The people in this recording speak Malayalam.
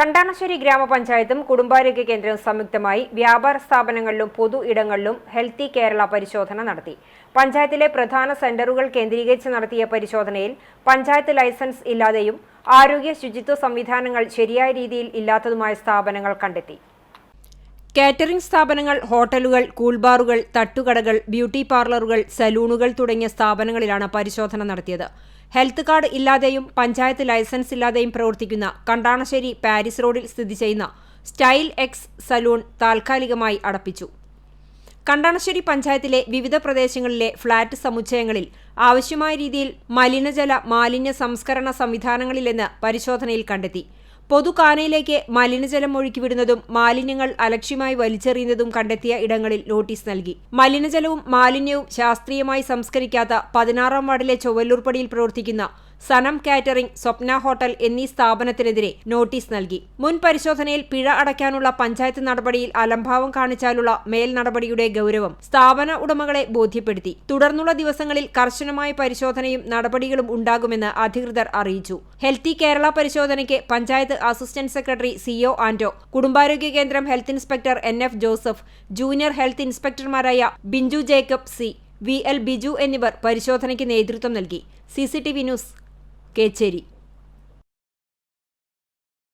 കണ്ടാണശ്ശേരി ഗ്രാമപഞ്ചായത്തും കുടുംബാരോഗ്യ കേന്ദ്രവും സംയുക്തമായി വ്യാപാര സ്ഥാപനങ്ങളിലും പൊതു ഇടങ്ങളിലും ഹെൽത്തി കേരള പരിശോധന നടത്തി. പഞ്ചായത്തിലെ പ്രധാന സെന്ററുകൾ കേന്ദ്രീകരിച്ച് നടത്തിയ പരിശോധനയിൽ പഞ്ചായത്ത് ലൈസൻസ് ഇല്ലാതെയും ആരോഗ്യ ശുചിത്വ സംവിധാനങ്ങൾ ശരിയായ രീതിയിൽ ഇല്ലാത്തതുമായ സ്ഥാപനങ്ങൾ കണ്ടെത്തി. കാറ്ററിംഗ് സ്ഥാപനങ്ങൾ ഹോട്ടലുകൾ കൂൾബാറുകൾ തട്ടുകടകൾ ബ്യൂട്ടി പാർലറുകൾ സലൂണുകൾ തുടങ്ങിയ സ്ഥാപനങ്ങളിലാണ് പരിശോധന നടത്തിയത്. ഹെൽത്ത് കാർഡ് ഇല്ലാതെയും പഞ്ചായത്ത് ലൈസൻസ് ഇല്ലാതെയും പ്രവർത്തിക്കുന്ന കണ്ടാണശ്ശേരി പാരീസ് റോഡിൽ സ്ഥിതി ചെയ്യുന്ന സ്റ്റൈൽ എക്സ് സലൂൺ താൽക്കാലികമായി അടപ്പിച്ചു. കണ്ടാണശ്ശേരി പഞ്ചായത്തിലെ വിവിധ പ്രദേശങ്ങളിലെ ഫ്ളാറ്റ് സമുച്ചയങ്ങളിൽ ആവശ്യമായ രീതിയിൽ മലിനജല മാലിന്യ സംസ്കരണ സംവിധാനങ്ങളില്ലെന്ന് പരിശോധനയിൽ കണ്ടെത്തി. പൊതുകാനയിലേക്ക് മലിനജലം ഒഴുക്കിവിടുന്നതും മാലിന്യങ്ങൾ അലക്ഷ്യമായി വലിച്ചെറിയുന്നതും കണ്ടെത്തിയ ഇടങ്ങളിൽ നോട്ടീസ് നൽകി. മലിനജലവും മാലിന്യവും ശാസ്ത്രീയമായി സംസ്കരിക്കാത്ത പതിനാറാം വാർഡിലെ ചൊവ്വല്ലൂർപ്പടിയിൽ പ്രവർത്തിക്കുന്ന സനം കാറ്ററിംഗ് സ്വപ്ന ഹോട്ടൽ എന്നീ സ്ഥാപനത്തിനെതിരെ നോട്ടീസ് നൽകി. മുൻ പരിശോധനയിൽ പിഴ അടയ്ക്കാനുള്ള പഞ്ചായത്ത് നടപടിയിൽ അലംഭാവം കാണിച്ചാലുള്ള മേൽ നടപടിയുടെ ഗൗരവം സ്ഥാപന ഉടമകളെ ബോധ്യപ്പെടുത്തി. തുടർന്നുള്ള ദിവസങ്ങളിൽ കർശനമായ പരിശോധനയും നടപടികളും ഉണ്ടാകുമെന്ന് അധികൃതർ അറിയിച്ചു. ഹെൽത്തി കേരള പരിശോധനയ്ക്ക് panchayat assistant secretary CO Anto കുടുംബാരോഗ്യ കേന്ദ്രം health inspector N F Joseph junior health ഇൻസ്പെക്ടർമാരായ Binchu Jacob C V L Biju എന്നിവർ പരിശോധനയ്ക്ക് നേതൃത്വം നൽകി. C C news Kecheri.